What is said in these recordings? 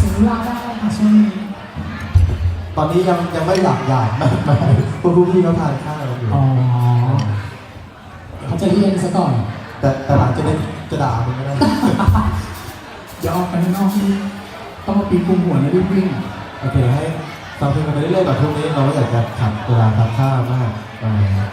ถึงเวลาได้ค่ะช่วงนี้ตอนนี้ยังยังไม่หลับใหญ่มากมายพวกพี่เขาทานข้าวอยู่อ๋อเขาจะเรียนซะก่อน แต่แต่หลังจะได้จะด่ามึงก็ได้ยวออไปนอกที่ต้องมาปีนกุมหัวแล้วรีบวิ่งโอเคให้ฟังเพลงกันไปเรื่อยๆแบบพวงนี้เราอยากจะขับเวลาทานข้าวมากอะไนะ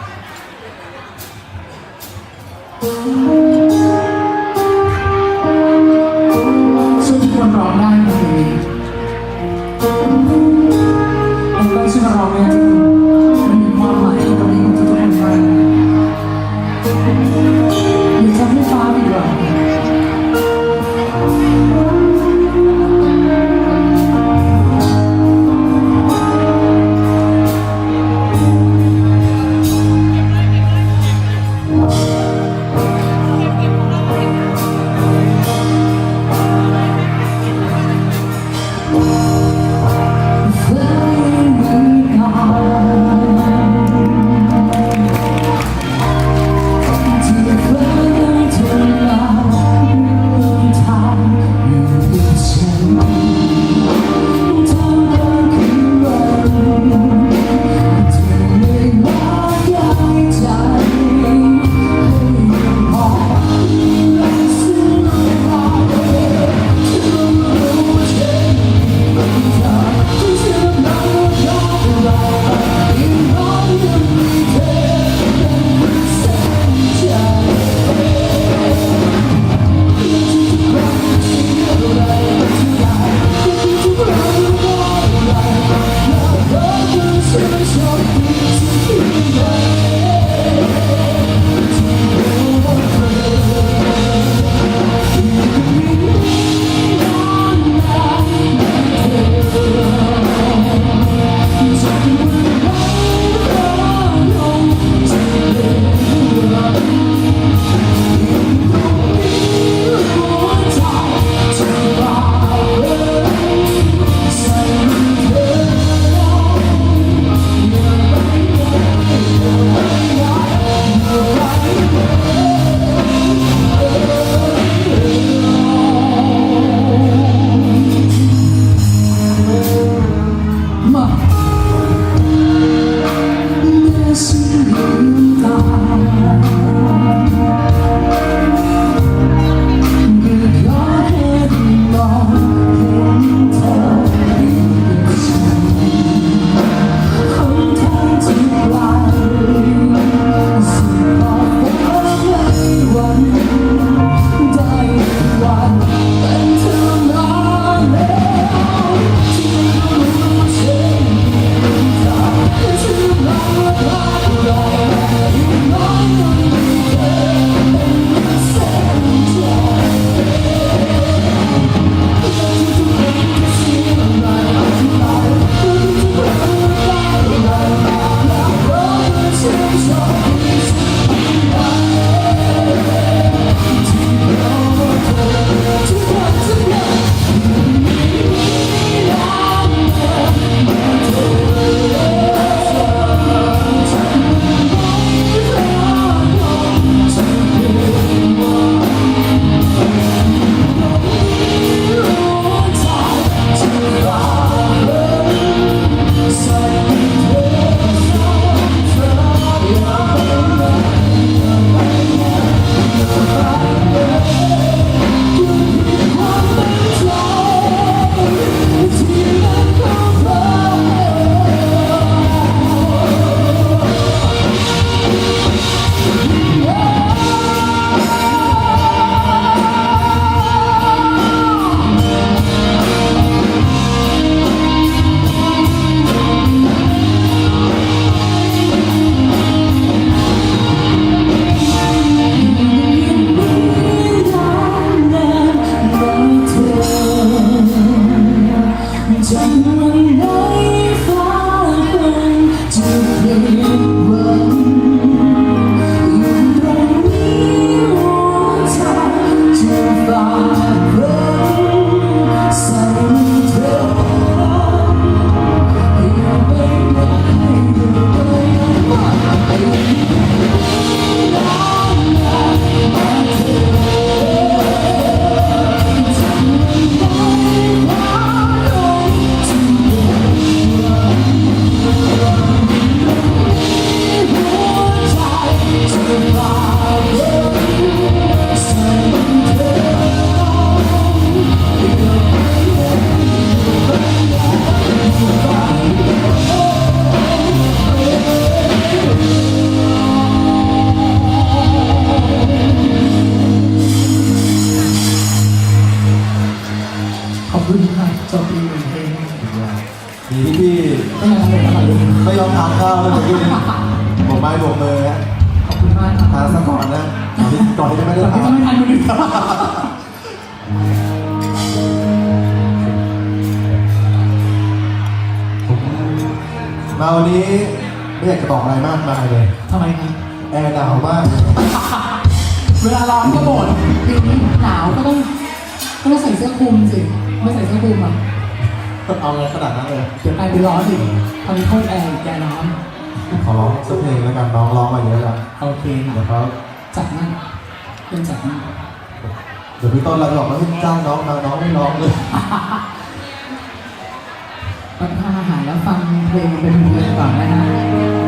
จบปีหนึ่งเพลงดีที่พี่ไม่ยอมทานข้าวเลยกี้บอกไม้บอกมือฮะขอบคุณมากทานซะก่อนนะก่อนที่จะไม่ได้ทานไม่ทานคนอื่นมาวันนี้ไม่อยากจะบอกอะไรมากมายเลยทำไมครับแอร์หนาวมาก เวลาร้อนก็บ่นปีนี้หนาวก็ต้องก็ต้องใส่เสื้อคลุมสิ ไม่ใส่เสื้อคลุมอะเอาอะไรขนาดนั้นเลยเดี๋ยวกลายเป็นร้อนอีกตอนนี้โคตรแอร์อีกแกน้ขอร้องสักเพลงแล้วกันน้องร้องมาเยอะแล้วำโอเคเดี๋ยวเขาจัดนั่นเป็นจัดนั่นเดี๋ยวพี่ต้นเราบอกว่าให้จ้างน้องมาน้องไม่ร้องเลยรับประทานอาหารแล้วฟังเพลงเป็นเพลงก่อนนะฮะ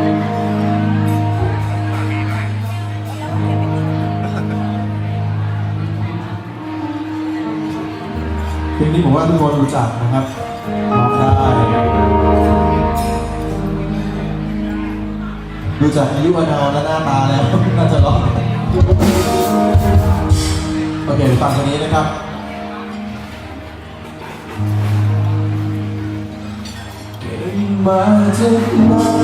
เพลงนี้ผมว่าทุกคนรู้จักนะครับร้องได้ดูจากอายุอานาและหน้าตาแล้วน่าจะร้องโอเคฟังตัวนี้นะครับมาจากไหน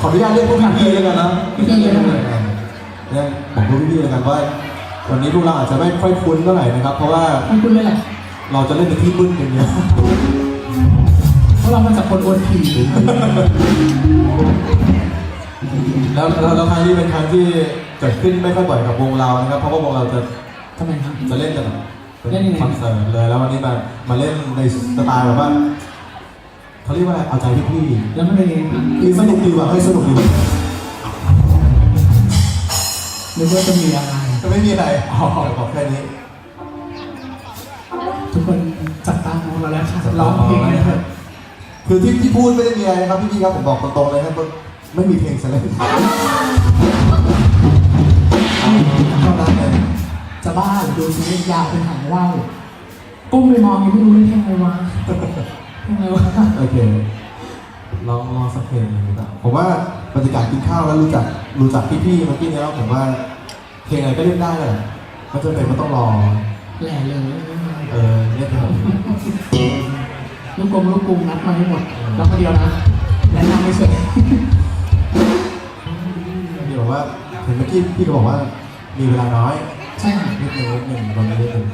ขออนุญาตเรียกพวกพี่ๆแล้วกันนะพี่ๆเลยนะเนี่ยบอกพวกพี่ๆแล้วกันว่าวันนี้พวกเราอาจจะไม่ค่อยคุ้นเท่าไหร่นะครับ เพราะว่ามันคุณเลยแหละเราจะเล่นในที่มืดอย่างเดียวเพราะเรามาจากคนอวนผีแล้วแล้วแล้วครั้งนี้เป็นครั้งที่เกิดขึ้นไม่ค่อยบ่อยกับวงเรานะครับ เพราะว่าวงเราจะทำไมครับ จะเล่นกันแบบเป็เล่นยังไงคอนเสิร์ตเลยแล้ววันนี้มามาเล่นในสไตล์แบบว่า เขาเรียกว่าอะไรเอาใจพี่ๆแล้วมันเป็นยังไงครับคือสนุกดีว่ะให้ยสนุกดีว่ะนึกว่าจะมีอะไรจะไม่มีอะไรอ๋อบอกแค่นี้ ทุกคนจับตามองเราแล้วค่ะร้องเพลงกันเถอะคือที่ที่พูดไม่ได้มีอะไรนะครับพี่ๆครับผมบอกตรงๆเลยครับว่าไม่มีเพลงจะเล่นเท่านั้นเลยจะบ้าหรือดูซีรีส์ยาวเป็นหางว่าวก้มไปมองยังไม่รู้เลยเพลงอะไรวะ เพลงอะไรวะโอเคลองลองสักเพลงหนึ่งดีกว่าผมว่าบรรยากาศกินข้าวแล้วรู้จักรู้จักพี่ๆเมื่อกี้เนี้แล้วผมว่าเพลงอะไรก็เล่นได้แหละไม่จำเป็นว่าต้องรอแหล่เลยเออเล่นไปหมดลูกกลมลูกกรุงนัดมาให้หมด แล้วคนเดียวนะแนะนำไม่เสร็จพี่บอกว่าเห็นเมื่อกี้พี่ก็บอกว่ามีเวลาน้อยใช่ค่ะนิดนึงนิดนึงตอนนี้นิดนึง